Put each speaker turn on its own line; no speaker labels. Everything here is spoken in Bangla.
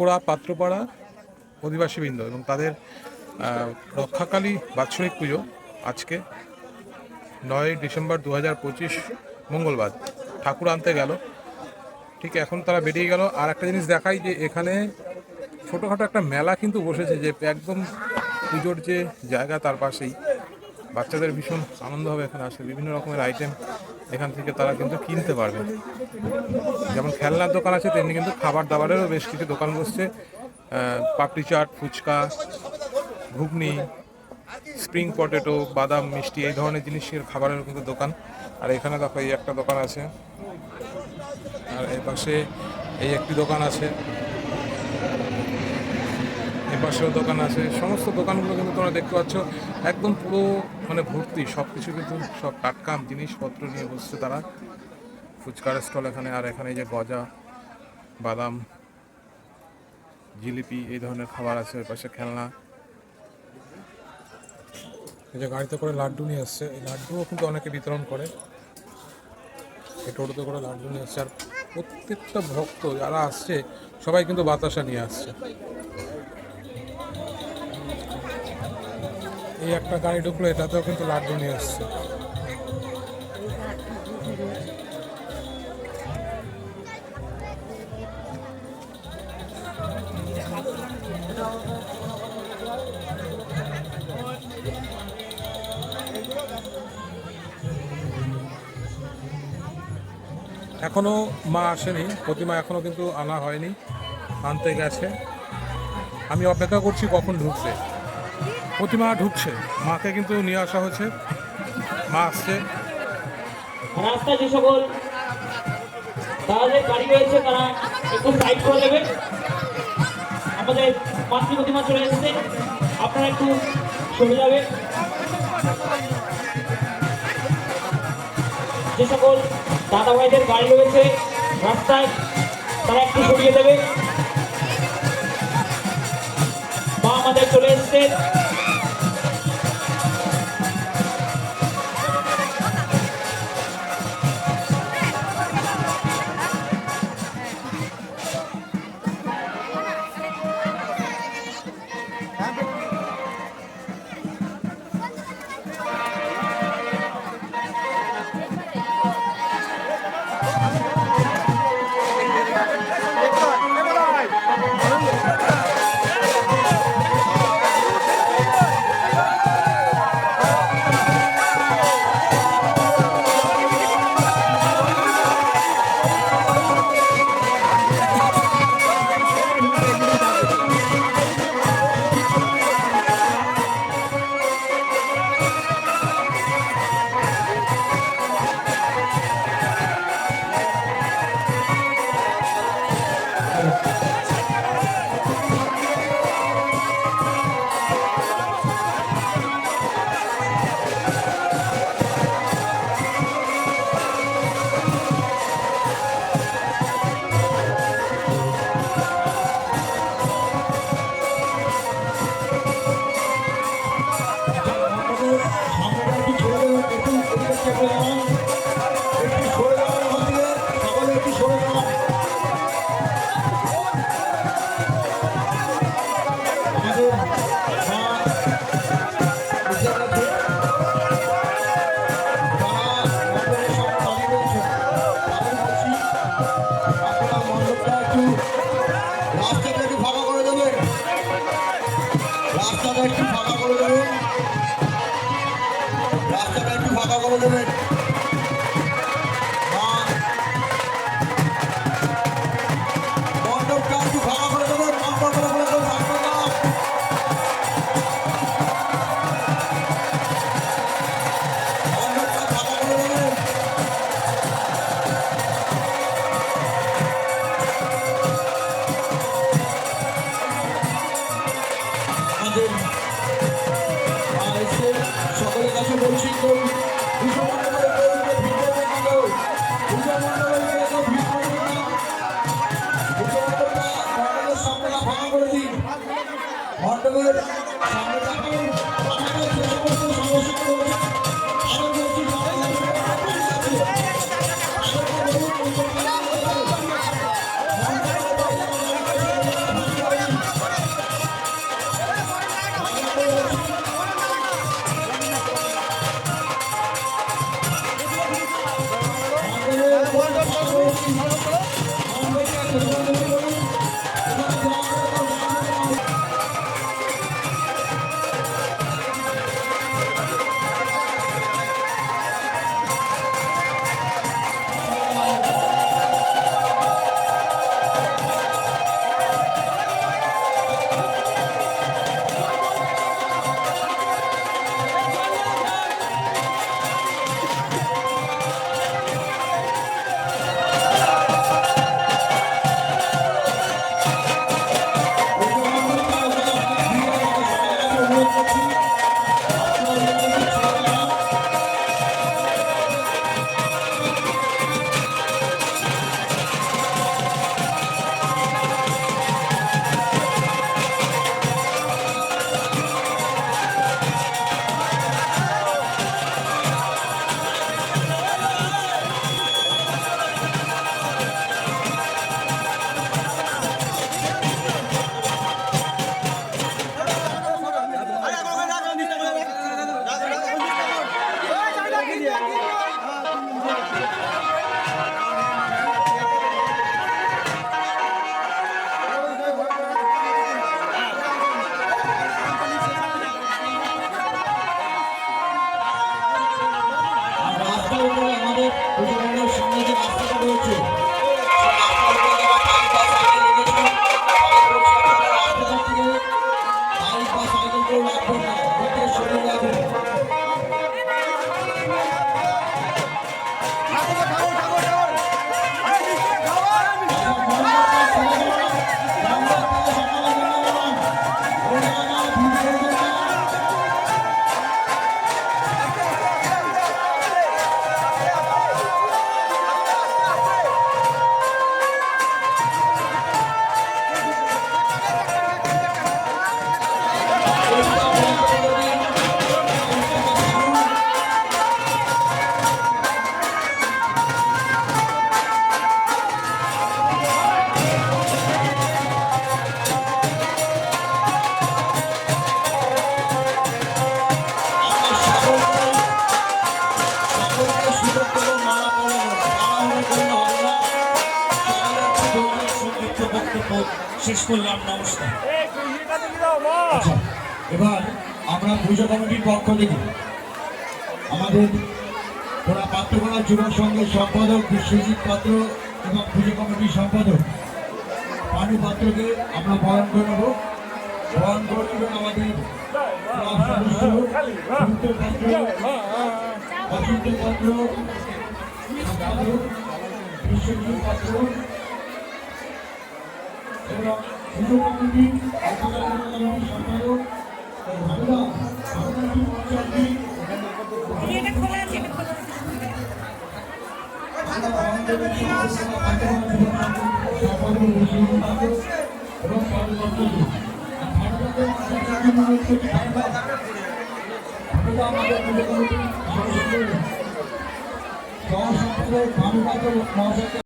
বড়ুয়া পাত্রপাড়া, অধিবাসীবৃন্দ এবং তাদের রক্ষাকালী বাৎসরিক পুজো আজকে নয় ডিসেম্বর দু হাজার পঁচিশ মঙ্গলবার। ঠাকুর আনতে গেল। ঠিক এখন তারা বেরিয়ে গেল। আর একটা জিনিস দেখাই যে এখানে ছোটোখাটো একটা মেলা কিন্তু বসেছে যে একদম পুজোর যে জায়গা তার পাশেই। বাচ্চাদের ভীষণ আনন্দ হবে এখানে আসে বিভিন্ন রকমের আইটেম এখান থেকে তারা কিন্তু কিনতে পারবে। যেমন খেলনার দোকান আছে, তেমনি কিন্তু খাবার দাবারেরও বেশ কিছু দোকান বসছে। পাপড়ি চাট, ফুচকা, ঘুগনি স্প্রিং পটেটো বাদাম, মিষ্টি, এই ধরনের জিনিসের খাবারের কিন্তু দোকান। আর এখানে দেখো, এই একটা দোকান আছে। আর এই পাশে এই একটি দোকান আছে। এ পাশেও দোকান আছে। সমস্ত দোকানগুলো কিন্তু তোমরা দেখতে পাচ্ছ, একদম পুরো মানে ভর্তি। সব কিছু কিন্তু সব টাটকা জিনিসপত্র নিয়ে বসছে তারা। ফুচকার স্টল এখানে, আর এখানে যে গজা, বাদাম, জিলিপি, এই ধরনের খাবার আছে ওই পাশে খেলনা। এই যে গাড়িতে করে লাড্ডু নিয়ে আসছে এই লাড্ডুও কিন্তু অনেকে বিতরণ করে। এই টোটোতে করে লাড্ডু নিয়ে আসছে আর প্রত্যেকটা ভক্ত যারা আসছে, সবাই কিন্তু বাতাসা নিয়ে আসছে। এই একটা গাড়ি ঢুকলো, এটাতেও কিন্তু লাড্ডু নিয়ে আসছে। এখনও মা আসেনি, প্রতিমা এখনও কিন্তু আনা হয়নি, আনতে গেছে। আমি অপেক্ষা করছি কখন ঢুকছে প্রতিমা ঢুকছে। মাকে কিন্তু নিয়ে আসা হয়েছে। মা আসছে।
রাস্তায় যে সকল দাদাদের গাড়ি রয়েছে, তারা একটু সাইড করে দেবেন আমাদের মাতৃ প্রতিমা চলে এসেছে। আপনারা একটু সরে যাবেন যে সকল দাদা ভাইদের গাড়ি রয়েছে রাস্তায়, তারা একটু সরিয়ে দেবে। মা আমাদের চলে এসছে।
রাস্তাটা একটু ফাঁকা করে দেবেন রাস্তাটা একটু ফাঁকা করে দেবেন রাস্তাটা একটু করে দেবেন Thank you. শেষ করলাম নমস্কার। আচ্ছা এবার আমরা পুজো কমিটির পক্ষ থেকে আমাদের ওরা পাত্রকোনা যুব সংঘের সম্পাদক বিশ্বজিৎ পাত্র এবং পুজো কমিটির সম্পাদক পানু পাত্রকে আমরা বরণ করে নেব। বরণ করে নেবেন আমাদের পাত্র বিশ্বজিৎ পাত্র এবং পুজো কমিটি সম্পাদক আমরা আমরা কি পঞ্চায়েত